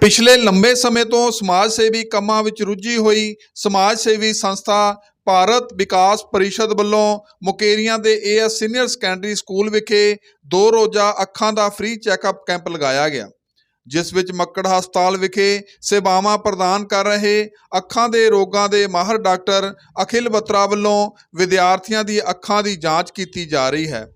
ਪਿਛਲੇ ਲੰਬੇ ਸਮੇਂ ਤੋਂ ਸਮਾਜ ਸੇਵੀ ਕੰਮਾਂ ਵਿੱਚ ਰੁੱਝੀ ਹੋਈ ਸਮਾਜ ਸੇਵੀ ਸੰਸਥਾ ਭਾਰਤ ਵਿਕਾਸ ਪਰਿਸ਼ਦ ਵੱਲੋਂ ਮੁਕੇਰੀਆਂ ਦੇ ਏਐਸ ਸੀਨੀਅਰ ਸੈਕੰਡਰੀ ਸਕੂਲ ਵਿਖੇ ਦੋ ਰੋਜ਼ਾ ਅੱਖਾਂ ਦਾ ਫ੍ਰੀ ਚੈੱਕਅਪ ਕੈਂਪ ਲਗਾਇਆ ਗਿਆ, ਜਿਸ ਵਿੱਚ ਮੱਕੜ ਹਸਪਤਾਲ ਵਿਖੇ ਸੇਵਾਵਾਂ ਪ੍ਰਦਾਨ ਕਰ ਰਹੇ ਅੱਖਾਂ ਦੇ ਰੋਗਾਂ ਦੇ ਮਾਹਰ ਡਾਕਟਰ ਅਖਿਲ ਬੱਤਰਾ ਵੱਲੋਂ ਵਿਦਿਆਰਥੀਆਂ ਦੀ ਅੱਖਾਂ ਦੀ ਜਾਂਚ ਕੀਤੀ ਜਾ ਰਹੀ ਹੈ।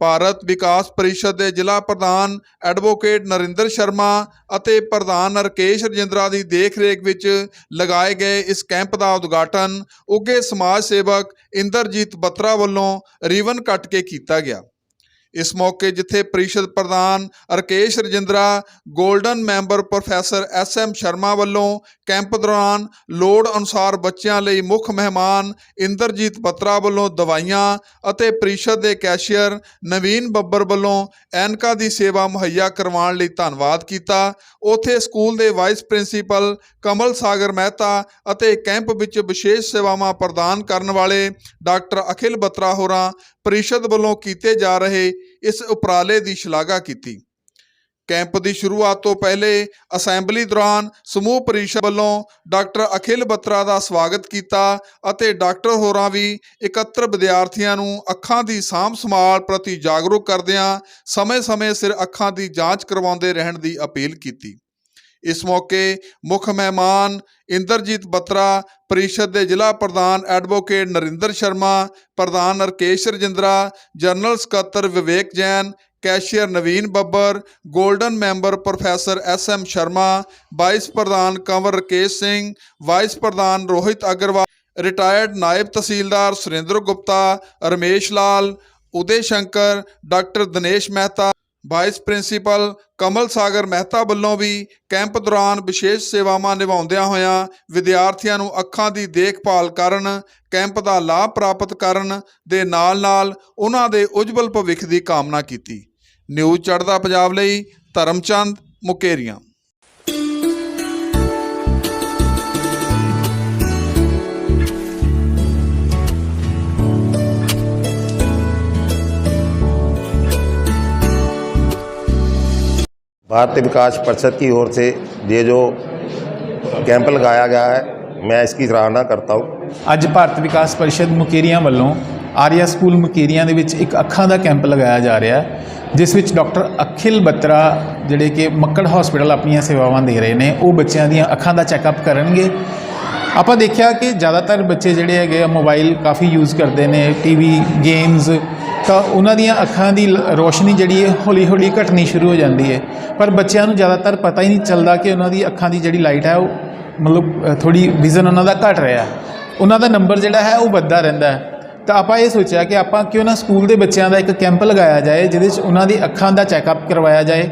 ਭਾਰਤ ਵਿਕਾਸ ਪਰਿਸ਼ਦ ਦੇ ਜ਼ਿਲ੍ਹਾ ਪ੍ਰਧਾਨ ਐਡਵੋਕੇਟ ਨਰਿੰਦਰ ਸ਼ਰਮਾ ਅਤੇ ਪ੍ਰਧਾਨ ਰਕੇਸ਼ ਰਜਿੰਦਰਾ ਦੀ ਦੇਖਰੇਖ ਵਿੱਚ ਲਗਾਏ ਗਏ ਇਸ ਕੈਂਪ ਦਾ ਉਦਘਾਟਨ ਉੱਘੇ ਸਮਾਜ ਸੇਵਕ ਇੰਦਰਜੀਤ ਬੱਤਰਾ ਵੱਲੋਂ ਰੀਵਨ ਕੱਟ ਕੇ ਕੀਤਾ ਗਿਆ। ਇਸ ਮੌਕੇ ਜਿੱਥੇ ਪਰਿਸ਼ਦ ਪ੍ਰਧਾਨ Rakesh Rajindra golden member professor S M Sharma ਵੱਲੋਂ ਕੈਂਪ ਦੌਰਾਨ ਲੋੜ ਅਨੁਸਾਰ ਬੱਚਿਆਂ ਲਈ ਮੁੱਖ ਮਹਿਮਾਨ ਇੰਦਰਜੀਤ ਬੱਤਰਾ ਵੱਲੋਂ ਦਵਾਈਆਂ ਅਤੇ ਪਰਿਸ਼ਦ ਦੇ ਕੈਸ਼ੀਅਰ ਨਵੀਨ ਬੱਬਰ ਵੱਲੋਂ ਐਨਕਾ ਦੀ ਸੇਵਾ ਮੁਹੱਈਆ ਕਰਵਾਉਣ ਲਈ ਧੰਨਵਾਦ ਕੀਤਾ। ਉਥੇ ਸਕੂਲ ਦੇ ਵਾਈਸ ਪ੍ਰਿੰਸੀਪਲ ਕਮਲ ਸਾਗਰ ਮਹਿਤਾ ਅਤੇ ਕੈਂਪ ਵਿੱਚ ਵਿਸ਼ੇਸ਼ ਸੇਵਾਵਾਂ ਪ੍ਰਦਾਨ ਕਰਨ ਵਾਲੇ ਡਾਕਟਰ ਅਖਿਲ ਬੱਤਰਾ ਹੋਰਾਂ ਪਰਿਸ਼ਦ ਵੱਲੋਂ ਕੀਤੇ ਜਾ ਰਹੇ ਇਸ ਉਪਰਾਲੇ ਦੀ ਸ਼ਲਾਘਾ ਕੀਤੀ। ਕੈਂਪ ਦੀ ਸ਼ੁਰੂਆਤ ਤੋਂ ਪਹਿਲੇ ਅਸੈਂਬਲੀ ਦੌਰਾਨ ਸਮੂਹ ਪਰਿਸ਼ਦ ਵੱਲੋਂ ਡਾਕਟਰ ਅਖਿਲ ਬੱਤਰਾ ਦਾ ਸਵਾਗਤ ਕੀਤਾ ਅਤੇ ਡਾਕਟਰ ਹੋਰਾਂ ਵੀ ਇਕੱਤਰ ਵਿਦਿਆਰਥੀਆਂ ਨੂੰ ਅੱਖਾਂ ਦੀ ਸਾਂਭ ਸੰਭਾਲ ਪ੍ਰਤੀ ਜਾਗਰੂਕ ਕਰਦਿਆਂ ਸਮੇਂ-ਸਮੇਂ ਸਿਰ ਅੱਖਾਂ ਦੀ ਜਾਂਚ ਕਰਵਾਉਂਦੇ ਰਹਿਣ ਦੀ ਅਪੀਲ ਕੀਤੀ। ਇਸ ਮੌਕੇ ਮੁੱਖ ਮਹਿਮਾਨ ਇੰਦਰਜੀਤ ਬੱਤਰਾ, ਪਰਿਸ਼ਦ ਦੇ ਜ਼ਿਲ੍ਹਾ ਪ੍ਰਧਾਨ ਐਡਵੋਕੇਟ ਨਰਿੰਦਰ ਸ਼ਰਮਾ, ਪ੍ਰਧਾਨ ਰਕੇਸ਼ ਰਜਿੰਦਰਾ, ਜਨਰਲ ਸਕੱਤਰ Vivek Jain, cashier Naveen Babbar golden member professor S M Sharma, vice ਪ੍ਰਧਾਨ ਕੰਵਰ ਰਕੇਸ਼ ਸਿੰਘ, ਵਾਈਸ ਪ੍ਰਧਾਨ ਰੋਹਿਤ ਅਗਰਵਾਲ, ਰਿਟਾਇਰਡ ਨਾਇਬ ਤਹਿਸੀਲਦਾਰ Surinder Gupta, Ramesh Lal, Uday Shankar, doctor Dinesh Mehta vice principal Kamal Sagar Mehta ਵੱਲੋਂ ਵੀ ਕੈਂਪ ਦੌਰਾਨ ਵਿਸ਼ੇਸ਼ ਸੇਵਾਵਾਂ ਨਿਭਾਉਂਦਿਆਂ ਹੋਇਆਂ ਵਿਦਿਆਰਥੀਆਂ ਨੂੰ ਅੱਖਾਂ ਦੀ ਦੇਖਭਾਲ ਕਰਨ, ਕੈਂਪ ਦਾ ਲਾਭ ਪ੍ਰਾਪਤ ਕਰਨ ਦੇ ਨਾਲ-ਨਾਲ ਉਹਨਾਂ ਦੇ ਉਜਵਲ ਭਵਿੱਖ ਦੀ ਕਾਮਨਾ ਕੀਤੀ। ਨਿਊਜ਼ ਚੜ੍ਹਦਾ ਪੰਜਾਬ ਲਈ ਧਰਮਚੰਦ ਮੁਕੇਰੀਆਂ। भारतीय विकास परिषद की ओर से ये जो कैंप लगाया गया है मैं इसकी सराहना करता हूँ ਅੱਜ ਭਾਰਤ ਵਿਕਾਸ ਪਰਿਸ਼ਦ ਮੁਕੇਰੀਆਂ ਵੱਲੋਂ ਆਰੀਆ ਸਕੂਲ ਮੁਕੇਰੀਆਂ ਦੇ ਵਿੱਚ ਇੱਕ ਅੱਖਾਂ ਦਾ ਕੈਂਪ ਲਗਾਇਆ ਜਾ ਰਿਹਾ ਹੈ ਜਿਸ ਵਿੱਚ ਡਾਕਟਰ ਅਖਿਲ ਬੱਤਰਾ ਜਿਹੜੇ ਕਿ ਮੱਕੜ ਹਸਪੀਟਲ ਆਪਣੀਆਂ ਸੇਵਾਵਾਂ ਦੇ ਰਹੇ ਨੇ ਉਹ ਬੱਚਿਆਂ ਦੀਆਂ ਅੱਖਾਂ ਦਾ ਚੈੱਕਅਪ ਕਰਨਗੇ ਆਪਾਂ ਦੇਖਿਆ ਕਿ ਜ਼ਿਆਦਾਤਰ ਬੱਚੇ ਜਿਹੜੇ ਹੈਗੇ ਆ ਮੋਬਾਈਲ ਕਾਫੀ ਯੂਜ਼ ਕਰਦੇ ਨੇ ਟੀਵੀ ਗੇਮਸ ਤਾਂ ਉਹਨਾਂ ਦੀਆਂ ਅੱਖਾਂ ਦੀ ਰੋਸ਼ਨੀ ਜਿਹੜੀ ਹੈ ਹੌਲੀ ਹੌਲੀ ਘਟਣੀ ਸ਼ੁਰੂ ਹੋ ਜਾਂਦੀ ਹੈ। ਪਰ ਬੱਚਿਆਂ ਨੂੰ ਜ਼ਿਆਦਾਤਰ ਪਤਾ ਹੀ ਨਹੀਂ ਚੱਲਦਾ ਕਿ ਉਹਨਾਂ ਦੀ ਅੱਖਾਂ ਦੀ ਜਿਹੜੀ ਲਾਈਟ ਹੈ, ਉਹ ਮਤਲਬ ਥੋੜੀ ਵਿਜ਼ਨ ਉਹਨਾਂ ਦਾ ਘਟ ਰਿਹਾ ਉਹਨਾਂ ਦਾ ਨੰਬਰ ਜਿਹੜਾ ਹੈ, ਉਹ ਵੱਧਦਾ ਰਹਿੰਦਾ ਹੈ। ਤਾਂ ਆਪਾਂ ਇਹ ਸੋਚਿਆ ਕਿ ਆਪਾਂ ਕਿਉਂ ਨਾ ਸਕੂਲ ਦੇ ਬੱਚਿਆਂ ਦਾ ਇੱਕ ਕੈਂਪ ਲਗਾਇਆ ਜਾਏ, ਜਿਹਦੇ 'ਚ ਉਹਨਾਂ ਦੀ ਅੱਖਾਂ ਦਾ ਚੈੱਕਅਪ ਕਰਵਾਇਆ ਜਾਏ।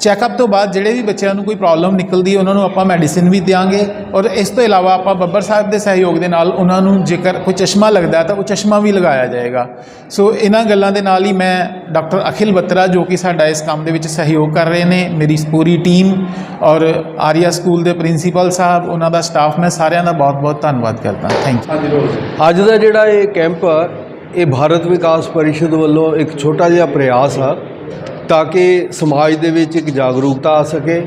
ਚੈੱਕਅਪ ਤੋਂ ਬਾਅਦ ਜਿਹੜੇ ਵੀ ਬੱਚਿਆਂ ਨੂੰ ਕੋਈ ਪ੍ਰੋਬਲਮ ਨਿਕਲਦੀ ਹੈ ਉਹਨਾਂ ਨੂੰ ਆਪਾਂ ਮੈਡੀਸਿਨ ਵੀ ਦਿਆਂਗੇ ਔਰ ਇਸ ਤੋਂ ਇਲਾਵਾ ਆਪਾਂ ਬੱਬਰ ਸਾਹਿਬ ਦੇ ਸਹਿਯੋਗ ਦੇ ਨਾਲ ਉਹਨਾਂ ਨੂੰ ਜੇਕਰ ਕੋਈ ਚਸ਼ਮਾ ਲੱਗਦਾ ਤਾਂ ਉਹ ਚਸ਼ਮਾ ਵੀ ਲਗਾਇਆ ਜਾਏਗਾ। ਸੋ ਇਹਨਾਂ ਗੱਲਾਂ ਦੇ ਨਾਲ ਹੀ ਮੈਂ ਡਾਕਟਰ ਅਖਿਲ ਬੱਤਰਾ ਜੋ ਕਿ ਸਾਡਾ ਇਸ ਕੰਮ ਦੇ ਵਿੱਚ ਸਹਿਯੋਗ ਕਰ ਰਹੇ ਨੇ ਮੇਰੀ ਪੂਰੀ ਟੀਮ ਔਰ ਆਰੀਆ ਸਕੂਲ ਦੇ ਪ੍ਰਿੰਸੀਪਲ ਸਾਹਿਬ ਉਹਨਾਂ ਦਾ ਸਟਾਫ ਮੈਂ ਸਾਰਿਆਂ ਦਾ ਬਹੁਤ-ਬਹੁਤ ਧੰਨਵਾਦ ਕਰਦਾ। ਥੈਂਕ ਯੂ ਅੱਜ ਦਾ ਜਿਹੜਾ ਇਹ ਕੈਂਪ ਆ ਇਹ ਭਾਰਤ ਵਿਕਾਸ ਪਰਿਸ਼ਦ ਵੱਲੋਂ ਇੱਕ ਛੋਟਾ ਜਿਹਾ ਪ੍ਰਯਾਸ ਆ। ਤਾਂ ਕਿ ਸਮਾਜ ਦੇ ਵਿੱਚ ਇੱਕ ਜਾਗਰੂਕਤਾ ਆ ਸਕੇ।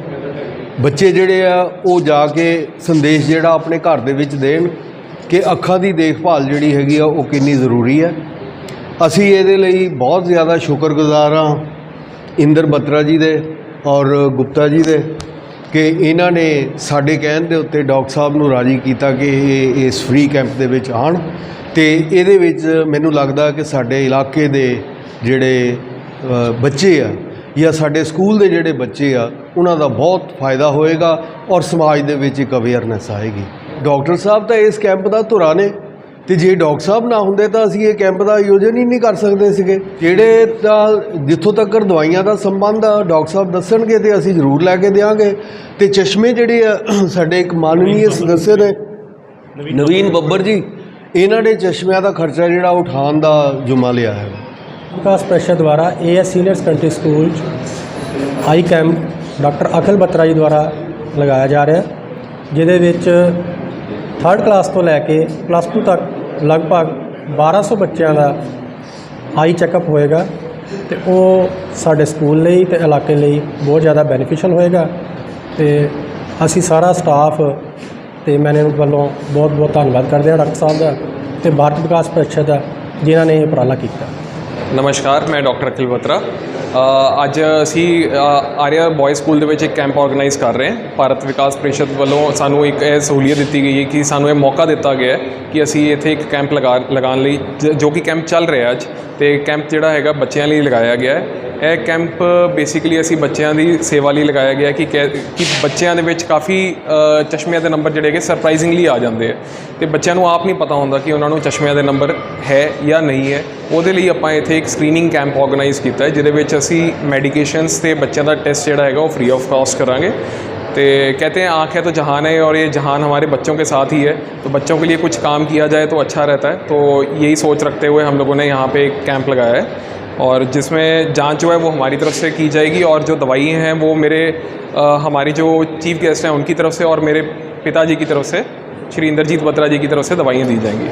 ਬੱਚੇ ਜਿਹੜੇ ਆ, ਉਹ ਜਾ ਕੇ ਸੰਦੇਸ਼ ਜਿਹੜਾ ਆਪਣੇ ਘਰ ਦੇ ਵਿੱਚ ਦੇਣ ਕਿ ਅੱਖਾਂ ਦੀ ਦੇਖਭਾਲ ਜਿਹੜੀ ਹੈਗੀ ਆ, ਉਹ ਕਿੰਨੀ ਜ਼ਰੂਰੀ ਹੈ ਅਸੀਂ ਇਹਦੇ ਲਈ ਬਹੁਤ ਜ਼ਿਆਦਾ ਸ਼ੁਕਰਗੁਜ਼ਾਰ ਹਾਂ ਇੰਦਰ ਬੱਤਰਾ ਜੀ ਦੇ ਔਰ ਗੁਪਤਾ ਜੀ ਦੇ ਕਿ ਇਹਨਾਂ ਨੇ ਸਾਡੇ ਕਹਿਣ ਦੇ ਉੱਤੇ ਡਾਕਟਰ ਸਾਹਿਬ ਨੂੰ ਰਾਜੀ ਕੀਤਾ ਕਿ ਇਹ ਇਸ ਫ੍ਰੀ ਕੈਂਪ ਦੇ ਵਿੱਚ ਆਣ ਤੇ ਇਹਦੇ ਵਿੱਚ ਮੈਨੂੰ ਲੱਗਦਾ ਕਿ ਸਾਡੇ ਇਲਾਕੇ ਦੇ ਜਿਹੜੇ ਬੱਚੇ ਆ ਜਾਂ ਸਾਡੇ ਸਕੂਲ ਦੇ ਜਿਹੜੇ ਬੱਚੇ ਆ ਉਹਨਾਂ ਦਾ ਬਹੁਤ ਫਾਇਦਾ ਹੋਏਗਾ ਔਰ ਸਮਾਜ ਦੇ ਵਿੱਚ ਇੱਕ ਅਵੇਅਰਨੈਸ ਆਏਗੀ। ਡਾਕਟਰ ਸਾਹਿਬ ਤਾਂ ਇਸ ਕੈਂਪ ਦਾ ਧੁਰਾ ਨੇ ਤੇ ਜੇ ਡਾਕਟਰ ਸਾਹਿਬ ਨਾ ਹੁੰਦੇ ਤਾਂ ਅਸੀਂ ਇਹ ਕੈਂਪ ਦਾ ਆਯੋਜਨ ਹੀ ਨਹੀਂ ਕਰ ਸਕਦੇ ਸੀਗੇ। ਜਿਹੜੇ ਤਾਂ ਜਿੱਥੋਂ ਤੱਕ ਦਵਾਈਆਂ ਦਾ ਸੰਬੰਧ ਆ ਡਾਕਟਰ ਸਾਹਿਬ ਦੱਸਣਗੇ ਤੇ ਅਸੀਂ ਜ਼ਰੂਰ ਲੈ ਕੇ ਦੇਵਾਂਗੇ ਤੇ ਚਸ਼ਮੇ ਜਿਹੜੇ ਆ ਸਾਡੇ ਇੱਕ ਮਾਨਨੀय ਸਦੱਸਿਆ ਨੇ ਨਵੀਨ ਬੱਬਰ। ਜੀ ਇਹਨਾਂ ਨੇ ਚਸ਼ਮਿਆਂ ਦਾ ਖਰਚਾ ਜਿਹੜਾ ਉਠਾਉਣ ਦਾ ਜੁਮਾ ਲਿਆ ਹੈ। ਵਿਕਾਸ ਪ੍ਰੀਸ਼ਦ ਦੁਆਰਾ ਏਐਸ ਸੀਨੀਅਰ ਸੈਕੰਡਰੀ ਸਕੂਲ 'ਚ ਆਈ ਕੈਂਪ ਡਾਕਟਰ ਅਖਿਲ ਬੱਤਰਾ ਜੀ ਦੁਆਰਾ ਲਗਾਇਆ ਜਾ ਰਿਹਾ ਜਿਹਦੇ ਵਿੱਚ ਥਰਡ ਕਲਾਸ ਤੋਂ ਲੈ ਕੇ ਪਲੱਸ 2 ਤੱਕ ਲਗਭਗ 1200 ਬੱਚਿਆਂ ਦਾ ਆਈ ਚੈੱਕਅਪ ਹੋਏਗਾ ਤੇ ਉਹ ਸਾਡੇ ਸਕੂਲ ਲਈ ਤੇ ਇਲਾਕੇ ਲਈ ਬਹੁਤ ਜ਼ਿਆਦਾ ਬੈਨੀਫੀਸ਼ੀਅਲ ਹੋਏਗਾ ਤੇ ਅਸੀਂ ਸਾਰਾ ਸਟਾਫ ਤੇ ਮੈਨੇਜਮੈਂਟ ਵੱਲੋਂ ਬਹੁਤ ਬਹੁਤ ਧੰਨਵਾਦ ਕਰਦੇ ਹਾਂ ਡਾਕਟਰ ਸਾਹਿਬ ਦਾ ਤੇ ਭਾਰਤ ਵਿਕਾਸ ਪਰਿਸ਼ਦ ਦਾ ਜਿਨ੍ਹਾਂ ਨੇ ਇਹ ਉਪਰਾਲਾ ਕੀਤਾ। ਨਮਸਕਾਰ, ਮੈਂ ਡਾਕਟਰ ਅਖਿਲ ਬਤਰਾ। ਅੱਜ ਅਸੀਂ ਆਰਿਆ ਆਰੀਆ ਬॉयਜ਼ ਸਕੂਲ ਦੇ ਵਿੱਚ ਇੱਕ ਕੈਂਪ ਆਰਗੇਨਾਈਜ਼ ਕਰ ਰਹੇ ਹਾਂ। ਭਾਰਤ ਵਿਕਾਸ ਪ੍ਰੀਸ਼ਦ ਵੱਲੋਂ ਸਾਨੂੰ ਇੱਕ ਇਹ ਸਹੂਲੀਅਤ ਦਿੱਤੀ ਗਈ ਹੈ ਕਿ ਸਾਨੂੰ ਇਹ ਮੌਕਾ ਦਿੱਤਾ ਗਿਆ ਹੈ ਕਿ ਅਸੀਂ ਇੱਥੇ ਇੱਕ ਕੈਂਪ ਲਗਾ, ਲਗਾਉਣ ਲਈ, ਜ- ਜੋ ਕਿ ਕੈਂਪ ਚੱਲ ਰਿਹਾ ਅੱਜ। ਤੇ ਕੈਂਪ ਜਿਹੜਾ ਹੈਗਾ ਬੱਚਿਆਂ ਲਈ ਲਗਾਇਆ ਗਿਆ ਹੈ। ਇਹ ਕੈਂਪ ਬੇਸਿਕਲੀ ਅਸੀਂ ਬੱਚਿਆਂ ਦੀ ਸੇਵਾ ਲਈ ਲਗਾਇਆ ਗਿਆ ਕਿ ਕੈ- ਕਿ ਬੱਚਿਆਂ ਦੇ ਵਿੱਚ ਕਾਫੀ ਚਸ਼ਮਿਆਂ ਦੇ ਨੰਬਰ ਜਿਹੜੇ ਕਿ ਸਰਪ੍ਰਾਈਜ਼ਿੰਗਲੀ ਆ ਜਾਂਦੇ ਆ ਤੇ ਬੱਚਿਆਂ ਨੂੰ ਆਪ ਨਹੀਂ ਪਤਾ ਹੁੰਦਾ ਕਿ ਉਹਨਾਂ ਨੂੰ ਚਸ਼ਮਿਆਂ ਦੇ ਨੰਬਰ ਹੈ ਜਾਂ ਨਹੀਂ ਹੈ। ਉਹਦੇ ਲਈ ਆਪਾਂ ਇੱਥੇ ਇੱਕ ਸਕਰੀਨਿੰਗ ਕੈਂਪ ਆਰਗੇਨਾਈਜ਼ ਕੀਤਾ ਹੈ ਜਿਹਦੇ ਵਿੱਚ ਅਸੀਂ ਮੈਡੀਕੇਸ਼ਨਸ ਤੇ ਬੱਚਿਆਂ ਦਾ ਟੈਸਟ ਜਿਹੜਾ ਹੈਗਾ ਉਹ ਫ੍ਰੀ ਆਫ ਕਾਸਟ ਕਰਾਂਗੇ तो कहते हैं आँख है तो जहान है और ये जहान हमारे बच्चों के साथ ही है तो बच्चों के लिए कुछ काम किया जाए तो अच्छा रहता है तो यही सोच रखते हुए हम लोगों ने यहाँ पे एक कैंप लगाया है और जिसमें जांच जो है वो हमारी तरफ से की जाएगी और जो दवाइयाँ हैं वो मेरे अ, हमारी जो चीफ गेस्ट हैं उनकी तरफ से और मेरे पिताजी की तरफ से श्री इंद्रजीत बत्रा जी की तरफ से दवाइयाँ दी जाएंगी